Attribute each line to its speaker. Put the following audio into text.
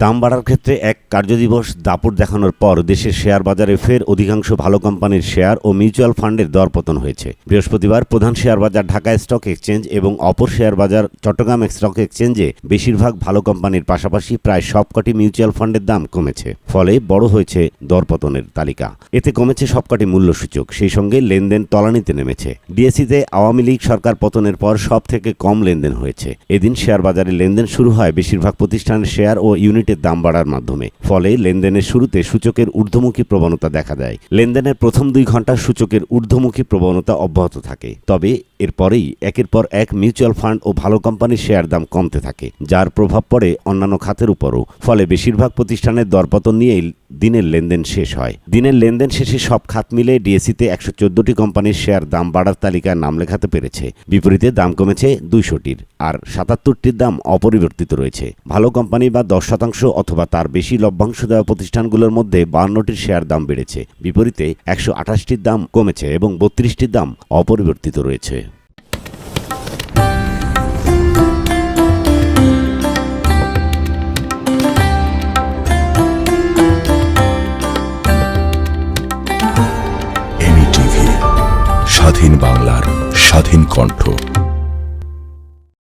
Speaker 1: দাম বাড়ার ক্ষেত্রে এক কার্যদিবস দাপট দেখানোর পর দেশের শেয়ার বাজারে ফের অধিকাংশ ভালো কোম্পানির শেয়ার ও মিউচুয়াল ফান্ডের দর পতন হয়েছে। বৃহস্পতিবার প্রধান শেয়ার বাজার ঢাকা স্টক এক্সচেঞ্জ এবং অপর শেয়ার বাজার চট্টগ্রাম স্টক এক্সচেঞ্জে বেশিরভাগ ভালো কোম্পানির পাশাপাশি প্রায় সবকটি মিউচুয়াল ফান্ডের দাম কমেছে। ফলে বড় হয়েছে দরপতনের তালিকা। এতে কমেছে সবকটি মূল্যসূচক। সেই সঙ্গে লেনদেন তলানিতে নেমেছে। ডিএসিতে আওয়ামী লীগ সরকার পতনের পর সব থেকে কম লেনদেন হয়েছে। এদিন শেয়ার বাজারে লেনদেন শুরু হয় বেশিরভাগ প্রতিষ্ঠানের শেয়ার ও ইউনিটের দাম বাড়ার মাধ্যমে। ফলে লেনদেনের শুরুতে সূচকের ঊর্ধ্বমুখী প্রবণতা দেখা যায় লেনদেনের প্রথম দুই ঘণ্টা সূচকের ঊর্ধ্বমুখী প্রবণতা অব্যাহত থাকে। তবে এরপরেই একের পর এক মিউচুয়াল ফান্ড ও ভালো কোম্পানির শেয়ার দাম কমতে থাকে, যার প্রভাব পড়ে অন্যান্য খাতের উপরও। ফলে বেশিরভাগ প্রতিষ্ঠানের দরপতন নিয়েই দিনের লেনদেন শেষ হয়। দিনের লেনদেন শেষে সব খাত মিলে ডিএসিতে একশো চোদ্দটি কোম্পানির শেয়ার দাম বাড়ার তালিকায় নাম লেখাতে পেরেছে। বিপরীতে দাম কমেছে দুইশোটির, আর সাতাত্তরটির দাম অপরিবর্তিত রয়েছে। ভালো কোম্পানি বা দশ শতাংশ অথবা তার বেশি লভ্যাংশ দেওয়া প্রতিষ্ঠানগুলোর মধ্যে বান্নটির শেয়ার দাম বেড়েছে। বিপরীতে একশো আঠাশটির দাম কমেছে এবং বত্রিশটির দাম অপরিবর্তিত রয়েছে।
Speaker 2: স্বাধীন বাংলার স্বাধীন কণ্ঠ।